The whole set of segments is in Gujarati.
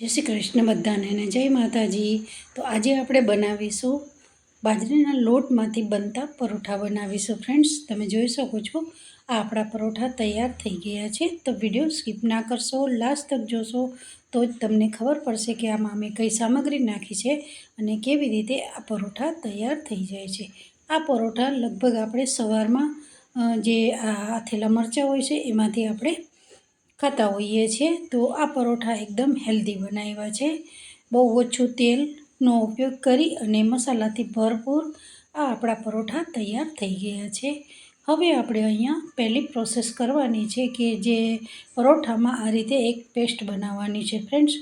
જય શ્રી કૃષ્ણ બધાને અને જય માતાજી. તો આજે આપણે બનાવીશું બાજરીના લોટમાંથી બનતા પરોઠા બનાવીશું. ફ્રેન્ડ્સ, તમે જોઈ શકો છો, આ આપણા પરોઠા તૈયાર થઈ ગયા છે. તો વીડિયો સ્કીપ ના કરશો, લાસ્ટ તક જોશો, તો જ તમને ખબર પડશે કે આમાં અમે કઈ સામગ્રી નાખી છે અને કેવી રીતે આ પરોઠા તૈયાર થઈ જાય છે. આ પરોઠા લગભગ આપણે સવારમાં જે આ થેલા મરચાં હોય છે, એમાંથી આપણે ખાતા હોઈએ છીએ, તો આ પરોઠા એકદમ હેલ્ધી બનાવ્યા છે. બહુ ઓછું તેલનો ઉપયોગ કરી અને મસાલાથી ભરપૂર આ આપણા પરોઠા તૈયાર થઈ ગયા છે. હવે આપણે અહીંયા પહેલી પ્રોસેસ કરવાની છે કે જે પરોઠામાં આ રીતે એક પેસ્ટ બનાવવાની છે ફ્રેન્ડ્સ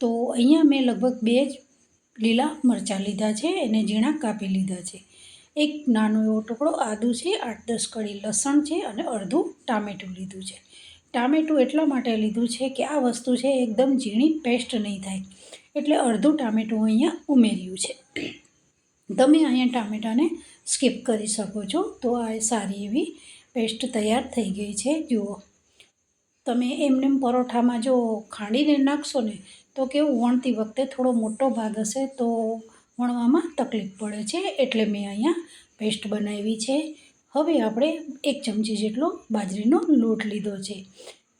તો અહીંયા મેં લગભગ બે જ લીલા મરચાં લીધા છે, એને ઝીણા કાપી લીધા છે. એક નાનો એવો ટુકડો આદું છે, આઠ દસ કળી લસણ છે અને અડધું ટામેટું લીધું છે. ટામેટું એટલા માટે લીધું છે કે આ વસ્તુ છે એકદમ ઝીણી, પેસ્ટ નહીં થાય. એટલે અડધું ટામેટું અહીંયા ઉમેર્યું છે. તમે અહીંયા ટામેટાને સ્કીપ કરી શકો છો. તો આ સારી એવી પેસ્ટ તૈયાર થઈ ગઈ છે. જુઓ. તમે એમને એમ પરોઠામાં જો ખાંડીને નાખશો ને, તો કેવું વણતી વખતે થોડો મોટો ભાગ હશે તો વણવામાં તકલીફ પડે છે. એટલે મેં અહીંયા પેસ્ટ બનાવી છે. હવે આપણે એક ચમચી જેટલો બાજરીનો લોટ લીધો છે.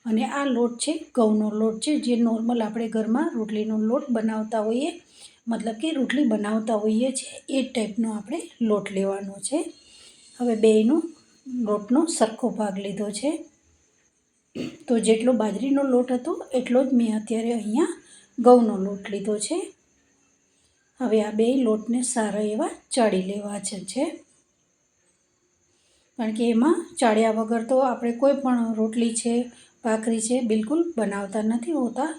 અને આ લોટ છે, ઘઉંનો લોટ છે, જે નોર્મલ આપણે ઘરમાં રોટલીનો લોટ બનાવતા હોઈએ, મતલબ કે રોટલી બનાવતા હોઈએ છીએ, એ ટાઈપનો આપણે લોટ લેવાનો છે. હવે બેયનો લોટનો સરખો ભાગ લીધો છે. તો જેટલો બાજરીનો લોટ હતો, એટલો જ મેં અત્યારે અહીંયા ઘઉંનો લોટ લીધો છે. હવે આ બે લોટને સારા એવા ચાળી લેવા છે. છે કારણ કે એમાં ચાળ્યા વગર તો આપણે કોઈ પણ રોટલી છે, ભાખરી છે બિલકુલ બનાવતા નથી હોતા.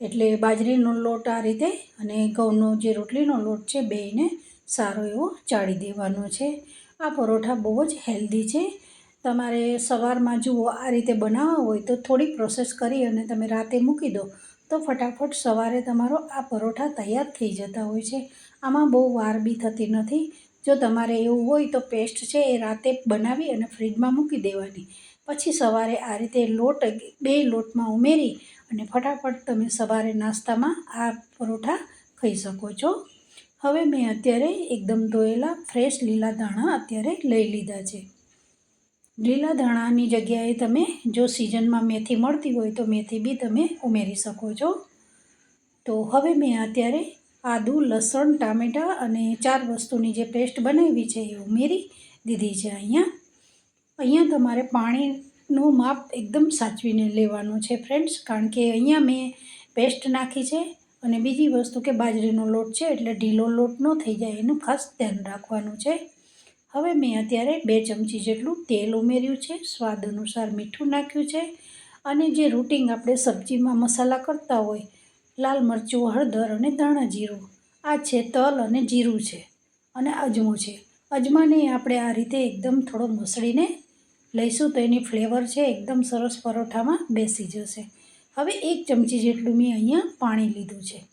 એટલે બાજરીનો લોટ આ રીતે અને ઘઉંનો જે રોટલીનો લોટ છે બેયને સારો એવો ચાળી દેવાનો છે. આ પરોઠા બહુ જ હેલ્ધી છે. તમારે સવારમાં જુઓ આ રીતે બનાવવા હોય તો થોડી પ્રોસેસ કરી અને તમે રાતે મૂકી દો તો ફટાફટ સવારે તમારો આ પરોઠા તૈયાર થઈ જતા હોય છે. આમાં બહુ વાર બી થતી નથી. જો તમારે એવું હોય તો પેસ્ટ છે એ રાતે બનાવી અને ફ્રીજમાં મૂકી દેવાની. પછી સવારે આ રીતે લોટ બે લોટમાં ઉમેરી અને ફટાફટ તમે સવારે નાસ્તામાં આ પરોઠા ખાઈ શકો છો. હવે મેં અત્યારે એકદમ ધોયેલા ફ્રેશ લીલા દાણા અત્યારે લઈ લીધા છે. લીલા ધાણાની જગ્યાએ તમે જો સિઝનમાં મેથી મળતી હોય તો મેથી બી તમે ઉમેરી શકો છો. તો હવે મેં અત્યારે આદું, લસણ, ટામેટાં અને ચાર વસ્તુની જે પેસ્ટ બનાવી છે એ ઉમેરી દીધી છે અહીંયા. અહીંયા તમારે પાણીનું માપ એકદમ સાચવીને લેવાનું છે ફ્રેન્ડ્સ, કારણ કે અહીંયા મેં પેસ્ટ નાખી છે અને બીજી વસ્તુ કે બાજરીનો લોટ છે એટલે ઢીલો લોટ ન થઈ જાય, એનું ખાસ ધ્યાન રાખવાનું છે. હવે મેં અત્યારે બે ચમચી જેટલું તેલ ઉમેર્યું છે, સ્વાદ અનુસાર મીઠું નાખ્યું છે અને જે રૂટિંગ આપણે સબ્જીમાં મસાલા કરતા હોય લાલ મરચું, હળદર અને ધાણા જીરું. આ છે તલ અને જીરું છે અને અજમો છે. અજમાને આપણે આ રીતે એકદમ થોડો મસળીને લઈશું તો એની ફ્લેવર છે એકદમ સરસ પરોઠામાં બેસી જશે. હવે એક ચમચી જેટલું મેં અહીંયા પાણી લીધું છે.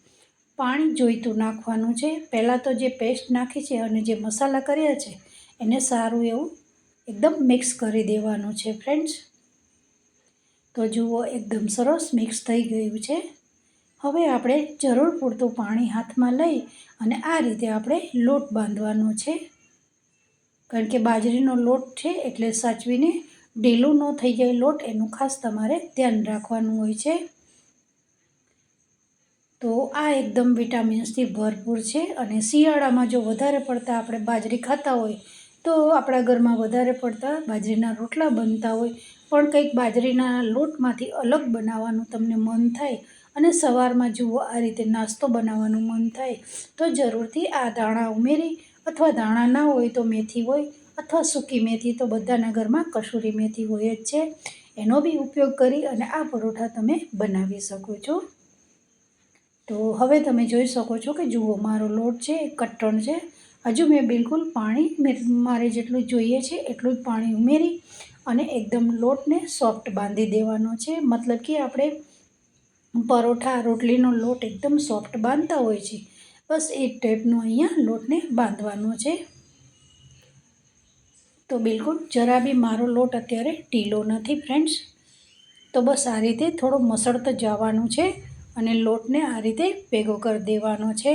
પાણી જોઈતું નાખવાનું છે. પહેલાં તો જે પેસ્ટ નાખી છે અને જે મસાલા કર્યા છે, એને સારું એવું એકદમ મિક્સ કરી દેવાનું છે, ફ્રેન્ડ્સ. તો જુઓ, એકદમ સરસ મિક્સ થઈ ગયું છે. હવે આપણે જરૂર પૂરતું પાણી હાથમાં લઈ અને આ રીતે આપણે લોટ બાંધવાનો છે. કારણ કે બાજરીનો લોટ છે એટલે સાચવીને ઢીલું ન થઈ જાય લોટ, એનું ખાસ તમારે ધ્યાન રાખવાનું હોય છે. તો આ એકદમ વિટામિન્સથી ભરપૂર છે અને શિયાળામાં જો વધારે પડતા આપણે બાજરી ખાતા હોય, તો આપણા ઘરમાં વધારે પડતા બાજરીના રોટલા બનતા હોય. પણ કંઈક બાજરીના લોટમાંથી અલગ બનાવવાનું તમને મન થાય અને સવારમાં જુઓ, આ રીતે નાસ્તો બનાવવાનું મન થાય. તો જરૂરથી આ દાણા ઉમેરી અથવા દાણા ના હોય તો મેથી હોય અથવા સૂકી મેથી તો બધાના ઘરમાં કસૂરી મેથી હોય જ છે. એનો બી ઉપયોગ કરી અને આ પરોઠા તમે બનાવી શકો છો. તો હવે તમે જોઈ શકો છો કે જુઓ, મારો લોટ છે એ કટ્ટણ છે. હજુ મેં બિલકુલ પાણી મારે જેટલું જોઈએ છે એટલું જ પાણી ઉમેરી અને એકદમ લોટને સોફ્ટ બાંધી દેવાનો છે. મતલબ કે આપણે પરોઠા, રોટલીનો લોટ એકદમ સોફ્ટ બાંધતા હોય છે. બસ એ ટાઈપનો અહીંયા લોટને બાંધવાનો છે. તો બિલકુલ, જરા બી મારો લોટ અત્યારે ઢીલો નથી ફ્રેન્ડ્સ તો બસ આ રીતે થોડો મસળતો જવાનું છે અને લોટને આ રીતે ભેગો કરી દેવાનો છે.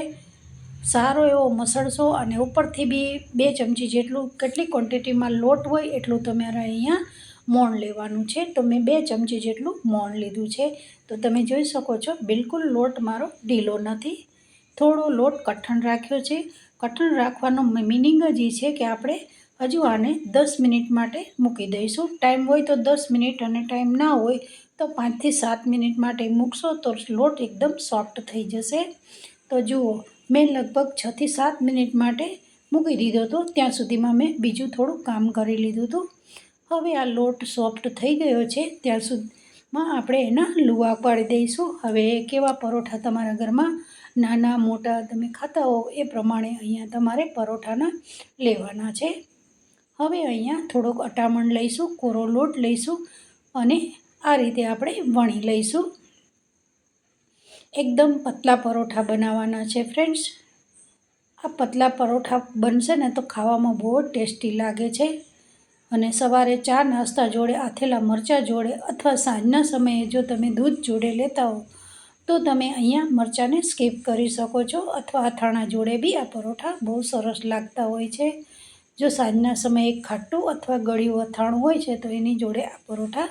સારો એવો મસળશો અને ઉપરથી બી બે ચમચી જેટલું, કેટલી ક્વોન્ટિટીમાં લોટ હોય એટલું તમારે અહીંયા મોણ લેવાનું છે. તો મેં બે ચમચી જેટલું મોણ લીધું છે. તો તમે જોઈ શકો છો, બિલકુલ લોટ મારો ઢીલો નથી. થોડો લોટ કઠણ રાખ્યો છે. કઠણ રાખવાનો મિનિંગ જ એ છે કે આપણે હજુ આને દસ મિનિટ માટે મૂકી દઈશું. ટાઈમ હોય તો દસ મિનિટ અને ટાઈમ ના હોય તો પાંચથી સાત મિનિટ માટે મૂકશો તો લોટ એકદમ સોફ્ટ થઈ જશે. તો જુઓ, મેં લગભગ છથી સાત મિનિટ માટે મૂકી દીધો હતો ત્યાં સુધીમાં મેં બીજું થોડું કામ કરી લીધું હતું. હવે આ લોટ સોફ્ટ થઈ ગયો છે, ત્યાર સુધીમાં આપણે એના લુવા પાડી દઈશું. હવે કેવા પરોઠા તમારા ઘરમાં? નાના, મોટા, તમે ખાતા હો, એ પ્રમાણે અહીંયા તમારે પરોઠાના લેવાના છે. હવે અહીંયા થોડોક અટામણ લઈશું, કોરો લોટ લઈશું અને આ રીતે આપણે વણી લઈશું. એકદમ પતલા પરોઠા બનાવવાના છે ફ્રેન્ડ્સ. આ પતલા પરોઠા બનશે ને તો ખાવામાં બહુ ટેસ્ટી લાગે છે. અને સવારે ચા નાસ્તા જોડે, આથેલા મરચાં જોડે અથવા સાંજના સમયે જો તમે દૂધ જોડે લેતા હો, તો તમે અહીંયા મરચાંને સ્કીપ કરી શકો છો અથવા અથાણા જોડે બી આ પરોઠા બહુ સરસ લાગતા હોય છે. જો સાંજના સમયે ખાટું અથવા ગળ્યું અથાણું હોય છે, તો એની જોડે આ પરોઠા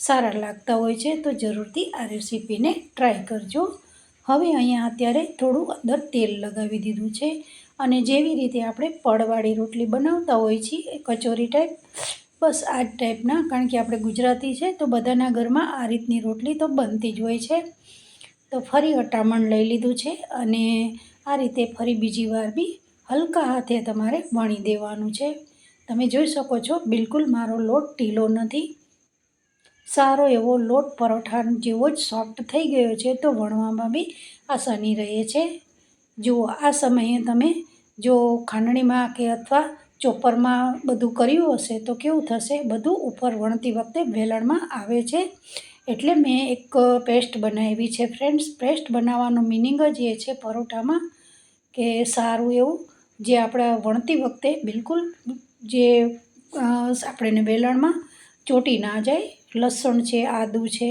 સારા લાગતા હોય છે, તો જરૂરથી આ રેસીપીને ટ્રાય કરજો. હવે અહીંયા અત્યારે થોડું અંદર તેલ લગાવી દીધું છે. અને જેવી રીતે આપણે પડવાળી રોટલી બનાવતા હોઈએ છીએ કચોરી ટાઈપ બસ આ જ ટાઈપના કારણ કે આપણે ગુજરાતી છે, તો બધાના ઘરમાં આ રીતની રોટલી તો બનતી જ હોય છે. તો ફરી અટામણ લઈ લીધું છે અને આ રીતે ફરી બીજી વાર બી હલકા હાથે તમારે વણી દેવાનું છે. તમે જોઈ શકો છો, બિલકુલ મારો લોટ ઢીલો નથી. સારો એવો લોટ પરોઠા જેવો જ સોફ્ટ થઈ ગયો છે, તો વણવામાં બી આસાની રહે છે. જુઓ, આ સમયે તમે જો ખાંડણીમાં કે અથવા ચોપરમાં બધું કર્યું હશે તો કેવું થશે? બધું ઉપર વણતી વખતે વેલણમાં આવે છે. એટલે મેં એક પેસ્ટ બનાવી છે, ફ્રેન્ડ્સ. પેસ્ટ બનાવવાનો મિનિંગ જ એ છે પરોઠામાં કે સારું એવું, જે આપણે વણતી વખતે બિલકુલ જે આપણે વેલણમાં ચોટી ના જાય. લસણ છે, આદું છે,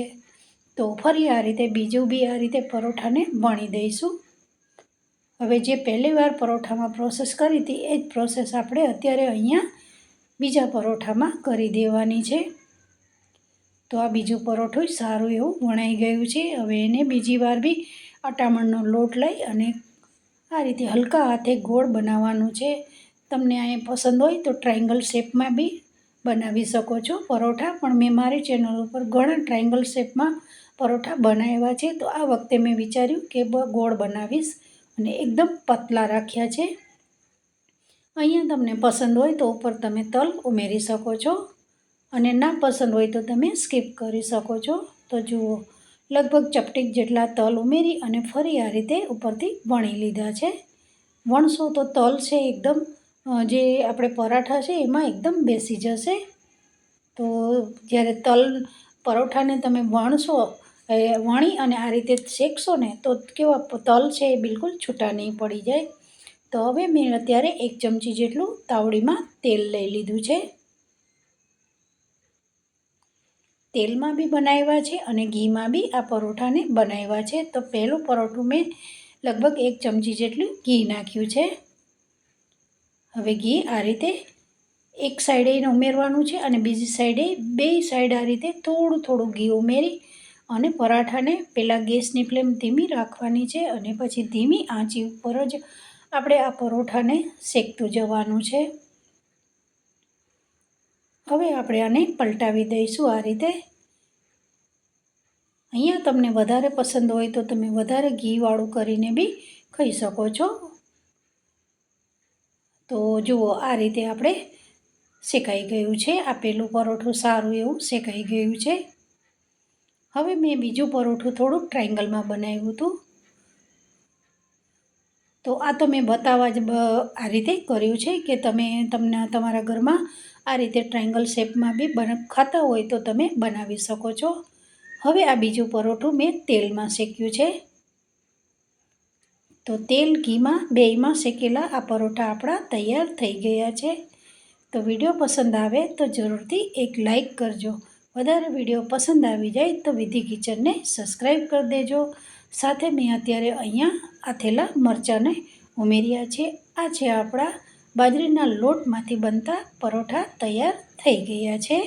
તો ફરી આ રીતે, બીજું બી આ રીતે પરોઠાને વણી દઈશું. હવે જે પહેલી વાર પરોઠામાં પ્રોસેસ કરી હતી, એ જ પ્રોસેસ આપણે અત્યારે અહીંયા બીજા પરોઠામાં કરી દેવાની છે. તો આ બીજું પરોઠું સારું એવું વણાઈ ગયું છે. હવે એને બીજી વાર બી અટામણનો લોટ લઈ અને આ રીતે હલકા હાથે ગોળ બનાવવાનું છે. તમને અહીંયા પસંદ હોય તો ટ્રાયંગલ શેપમાં બી બનાવી શકો છો પરોઠા, પણ મેં મારી ચેનલ ઉપર ઘણા ટ્રાયંગલ શેપમાં પરોઠા બનાવ્યા છે. તો આ વખતે મેં વિચાર્યું કે ગોળ બનાવીશ. અને એકદમ પતલા રાખ્યા છે. અહીંયા તમને પસંદ હોય તો ઉપર તમે તલ ઉમેરી શકો છો અને ના પસંદ હોય તો તમે સ્કીપ કરી શકો છો. તો જુઓ, લગભગ ચપટીક જેટલા તલ ઉમેરી અને ફરી આ રીતે ઉપરથી વણી લીધા છે. વણશો તો તલ છે એકદમ જે આપણે પરાઠા છે એમાં એકદમ બેસી જશે. તો જ્યારે તલ પરોઠાને તમે વણશો વણી અને આ રીતે શેકશો ને તો કેવા તલ છે એ બિલકુલ છૂટા નહીં પડી જાય. તો હવે મેં અત્યારે એક ચમચી જેટલું તાવડીમાં તેલ લઈ લીધું છે. તેલમાં બી બનાવ્યા છે અને ઘીમાં બી આ પરોઠાને બનાવ્યા છે. તો પહેલું પરોઠું મેં લગભગ એક ચમચી જેટલું ઘી નાખ્યું છે. હવે ઘી આ રીતે એક સાઈડે એને ઉમેરવાનું છે અને બીજી સાઈડે બે સાઈડ આ રીતે થોડું થોડું ઘી ઉમેરી અને પરાઠાને પહેલાં ગેસની ફ્લેમ ધીમી રાખવાની છે અને પછી ધીમી આંચી ઉપર જ આપણે આ પરોઠાને શેકતું જવાનું છે. હવે આપણે આને પલટાવી દઈશું આ રીતે. અહીંયા તમને વધારે પસંદ હોય તો તમે વધારે ઘીવાળું કરીને બી ખાઈ શકો છો. તો જુઓ આ રીતે આપણે શેકાઈ ગયું છે. આ પેલું પરોઠું સારું એવું શેકાઈ ગયું છે. હવે મેં બીજું પરોઠું થોડુંક ટ્રાયંગલમાં બનાવ્યું હતું. તો આ તો મેં બતાવવા જ આ રીતે કર્યું છે કે તમે તમને તમારા ઘરમાં આ રીતે ટ્રાયંગલ શેપમાં બી બન, ખાતા હોય તો તમે બનાવી શકો છો. હવે આ બીજું પરોઠું મેં તેલમાં શેક્યું છે. તો તેલ ઘીમાં, બેયમાં શેકેલા આ પરોઠા આપણા તૈયાર થઈ ગયા છે. તો વીડિયો પસંદ આવે તો જરૂરથી એક લાઈક કરજો. વધારે વીડિયો પસંદ આવી જાય તો વિધિ કિચનને સબસ્ક્રાઈબ કરી દેજો. સાથે મેં અત્યારે અહીંયા આથેલા મરચાંને ઉમેર્યા છે. આ છે આપણા બાજરીના લોટમાંથી બનતા પરોઠા તૈયાર થઈ ગયા છે.